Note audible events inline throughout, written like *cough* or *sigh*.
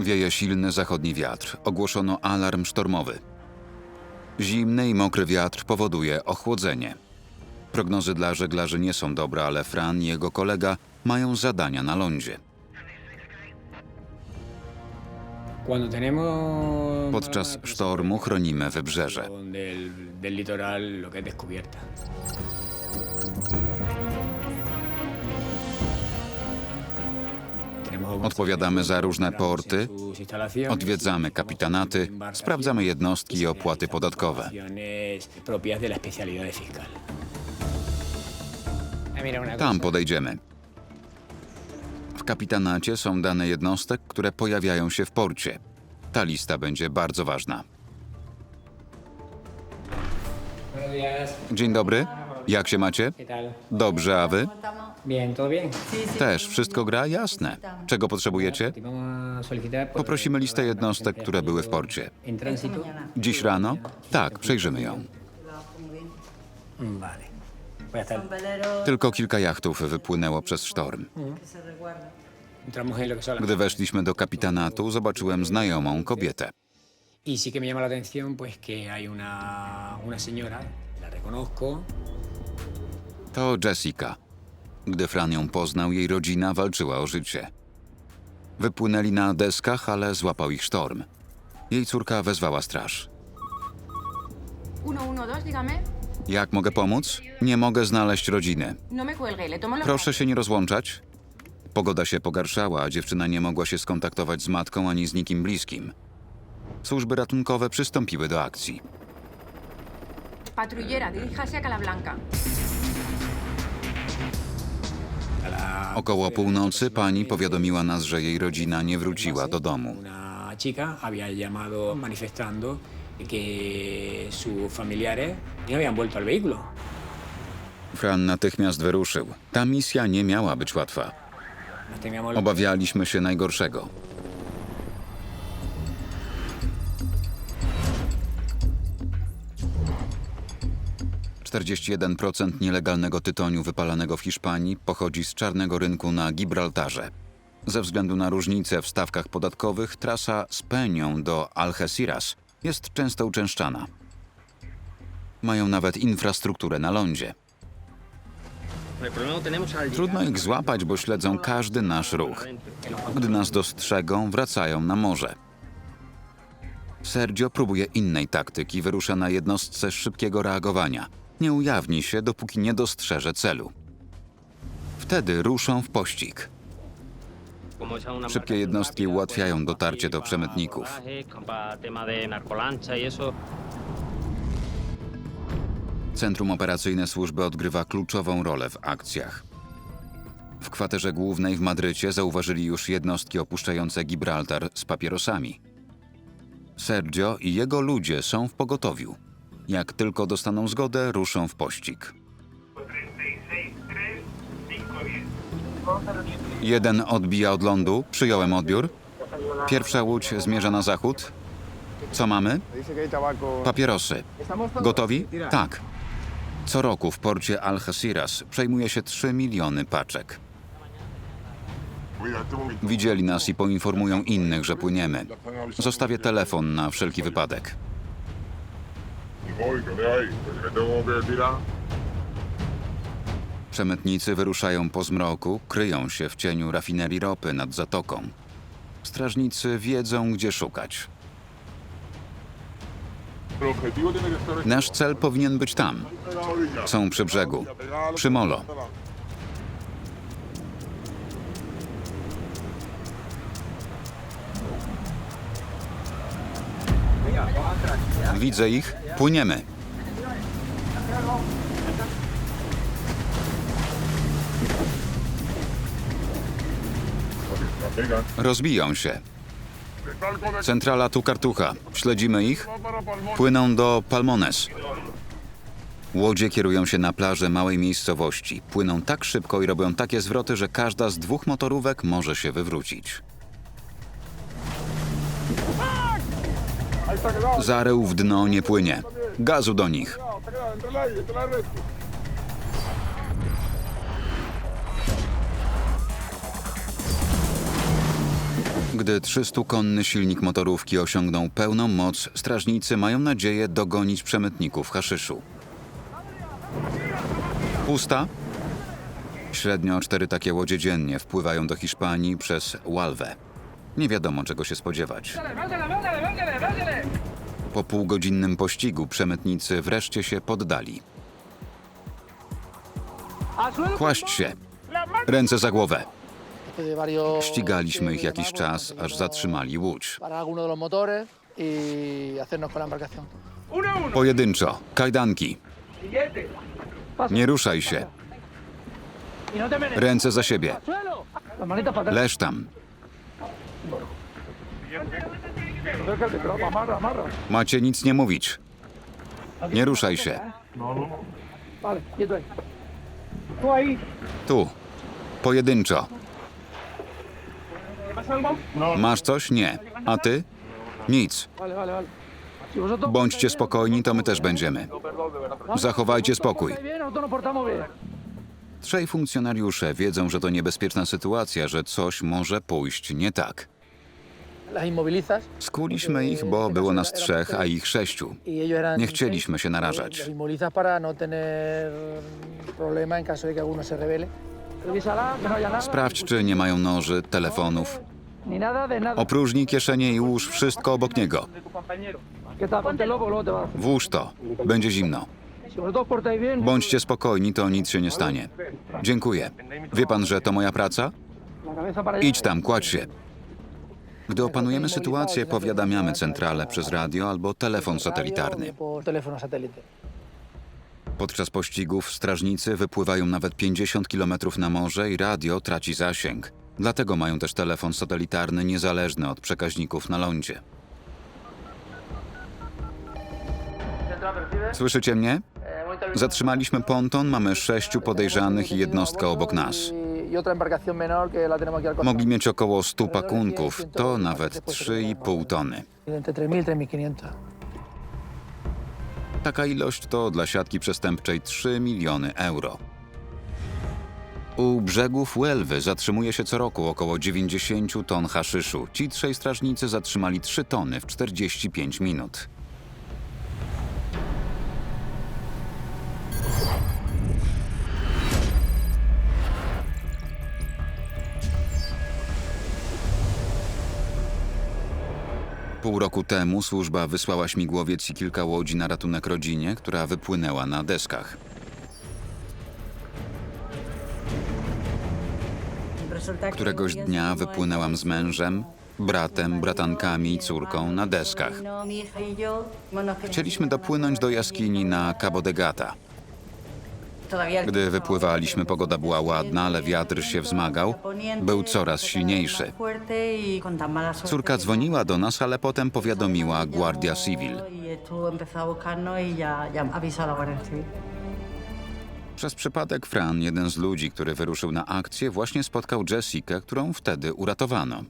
Wieje silny zachodni wiatr. Ogłoszono alarm sztormowy. Zimny i mokry wiatr powoduje ochłodzenie. Prognozy dla żeglarzy nie są dobre, ale Fran i jego kolega mają zadania na lądzie. Podczas sztormu chronimy wybrzeże. Odpowiadamy za różne porty, odwiedzamy kapitanaty, sprawdzamy jednostki i opłaty podatkowe. Tam podejdziemy. W kapitanacie są dane jednostek, które pojawiają się w porcie. Ta lista będzie bardzo ważna. Dzień dobry. Jak się macie? Dobrze, a wy? Też wszystko gra? Jasne. Czego potrzebujecie? Poprosimy listę jednostek, które były w porcie. Dziś rano? Tak, przejrzymy ją. Mm. Tylko kilka jachtów wypłynęło przez sztorm. Las- Gdy weszliśmy do kapitanatu, zobaczyłem znajomą kobietę. Y sí que me llama la atención pues que hay una, una señora, la reconozco, To Jessica. Gdy Fran ją poznał, jej rodzina walczyła o życie. Wypłynęli na deskach, ale złapał ich sztorm. Jej córka wezwała straż. 112, dígame. Jak mogę pomóc? Nie mogę znaleźć rodziny. No me cuelgue, le tomo los Proszę się nie rozłączać. Pogoda się pogarszała, a dziewczyna nie mogła się skontaktować z matką ani z nikim bliskim. Służby ratunkowe przystąpiły do akcji. Patrullera, diríjase a Calablanca. Około północy pani powiadomiła nas, że jej rodzina nie wróciła do domu. Fran natychmiast wyruszył. Ta misja nie miała być łatwa. Obawialiśmy się najgorszego. Czterdzieści jeden procent nielegalnego tytoniu wypalanego w Hiszpanii pochodzi z czarnego rynku na Gibraltarze. Ze względu na różnice w stawkach podatkowych, trasa z Penią do Algeciras jest często uczęszczana. Mają nawet infrastrukturę na lądzie. Trudno ich złapać, bo śledzą każdy nasz ruch. Gdy nas dostrzegą, wracają na morze. Sergio próbuje innej taktyki, wyrusza na jednostce szybkiego reagowania. Nie ujawni się, dopóki nie dostrzeże celu. Wtedy ruszą w pościg. Szybkie jednostki ułatwiają dotarcie do przemytników. Centrum Operacyjne Służby odgrywa kluczową rolę w akcjach. W kwaterze głównej w Madrycie zauważyli już jednostki opuszczające Gibraltar z papierosami. Sergio i jego ludzie są w pogotowiu. Jak tylko dostaną zgodę, ruszą w pościg. Jeden odbija od lądu, przyjąłem odbiór. Pierwsza łódź zmierza na zachód. Co mamy? Papierosy. Gotowi? Tak. Co roku w porcie Algeciras przejmuje się 3 miliony paczek. Widzieli nas i poinformują innych, że płyniemy. Zostawię telefon na wszelki wypadek. Przemytnicy wyruszają po zmroku, kryją się w cieniu rafinerii ropy nad zatoką. Strażnicy wiedzą, gdzie szukać. Nasz cel powinien być tam. Są przy brzegu. Przy molo. Widzę ich. Płyniemy. Rozbiją się. Centrala tu kartucha. Śledzimy ich. Płyną do Palmones. Łodzie kierują się na plażę małej miejscowości. Płyną tak szybko i robią takie zwroty, że każda z dwóch motorówek może się wywrócić. Zarył w dno nie płynie. Gazu do nich. Gdy 300-konny silnik motorówki osiągnął pełną moc, strażnicy mają nadzieję dogonić przemytników haszyszu. Pusta? Średnio cztery takie łodzie dziennie wpływają do Hiszpanii przez Łalwę. Nie wiadomo, czego się spodziewać. Po półgodzinnym pościgu przemytnicy wreszcie się poddali. Kłaść się! Ręce za głowę! Ścigaliśmy ich jakiś czas, aż zatrzymali łódź. Pojedynczo, kajdanki. Nie ruszaj się. Ręce za siebie. Leż tam. Macie nic nie mówić. Nie ruszaj się. Tu. Pojedynczo. Masz coś? Nie. A ty? Nic. Bądźcie spokojni, to my też będziemy. Zachowajcie spokój. Trzej funkcjonariusze wiedzą, że to niebezpieczna sytuacja, że coś może pójść nie tak. Skuliśmy ich, bo było nas trzech, a ich sześciu. Y Nie chcieliśmy się narażać. No nada. Sprawdź, czy nie mają noży, telefonów. Opróżnij kieszenie i łóż wszystko obok niego. Włóż to. Będzie zimno. Bądźcie spokojni, to nic się nie stanie. Dziękuję. Wie pan, że to moja praca? Idź tam, kładź się. Gdy opanujemy sytuację, powiadamiamy centralę przez radio albo telefon satelitarny. Podczas pościgów strażnicy wypływają nawet 50 km na morze i radio traci zasięg. Dlatego mają też telefon satelitarny niezależny od przekaźników na lądzie. Słyszycie mnie? Zatrzymaliśmy ponton, mamy sześciu podejrzanych i jednostkę obok nas. Y. Mogli mieć około 100 pakunków, to nawet 3,5 tony. Entre 3.000 y 3.500. Taka ilość to dla siatki przestępczej 3 miliony euro. U brzegów Łelwy zatrzymuje się co roku około 90 ton haszyszu. Ci trzej strażnicy zatrzymali 3 tony w 45 minut. Pół roku temu służba wysłała śmigłowiec i kilka łodzi na ratunek rodzinie, która wypłynęła na deskach. Któregoś dnia wypłynęłam z mężem, bratem, bratankami i córką na deskach. Chcieliśmy dopłynąć do jaskini na Cabo de Gata. Gdy wypływaliśmy, pogoda była ładna, ale wiatr się wzmagał. Był coraz silniejszy. Córka dzwoniła do nas, ale potem powiadomiła Guardia Civil. Przez przypadek Fran, jeden z ludzi, który wyruszył na akcję, właśnie spotkał Jessikę, którą wtedy uratowano.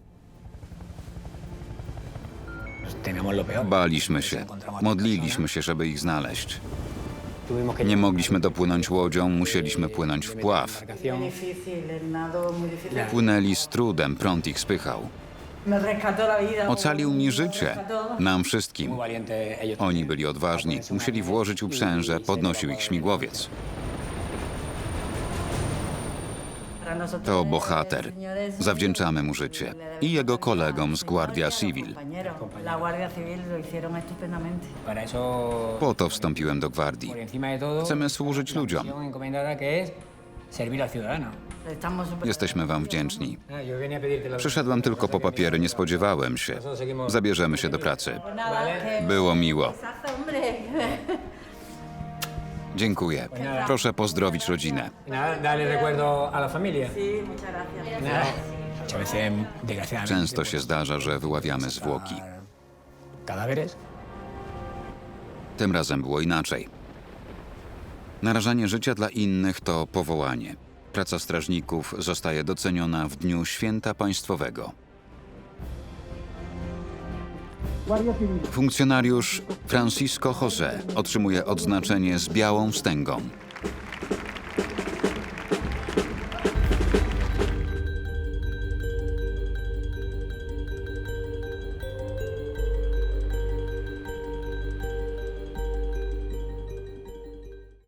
Baliśmy się. Modliliśmy się, żeby ich znaleźć. Nie mogliśmy dopłynąć łodzią, musieliśmy płynąć w pław. Płynęli z trudem, prąd ich spychał. Ocalił mi życie, nam wszystkim. Oni byli odważni, musieli włożyć uprzęże, podnosił ich śmigłowiec. To bohater. Zawdzięczamy mu życie. I jego kolegom z Guardia Civil. Po to wstąpiłem do gwardii. Chcemy służyć ludziom. Jesteśmy wam wdzięczni. Ah, Przyszedłem tylko po papiery, nie spodziewałem się. Zabierzemy się do pracy. Było miło. *laughs* Dziękuję. Proszę pozdrowić rodzinę. Y Nada, dale recuerdo a la familia. Nada. Muchas veces, desgraciadamente, Często się zdarza, że wyławiamy zwłoki. cadáveres. Tym razem było inaczej. Narażanie życia dla innych to powołanie. Praca strażników zostaje doceniona w dniu święta państwowego. Funkcjonariusz Francisco José otrzymuje odznaczenie z białą wstęgą.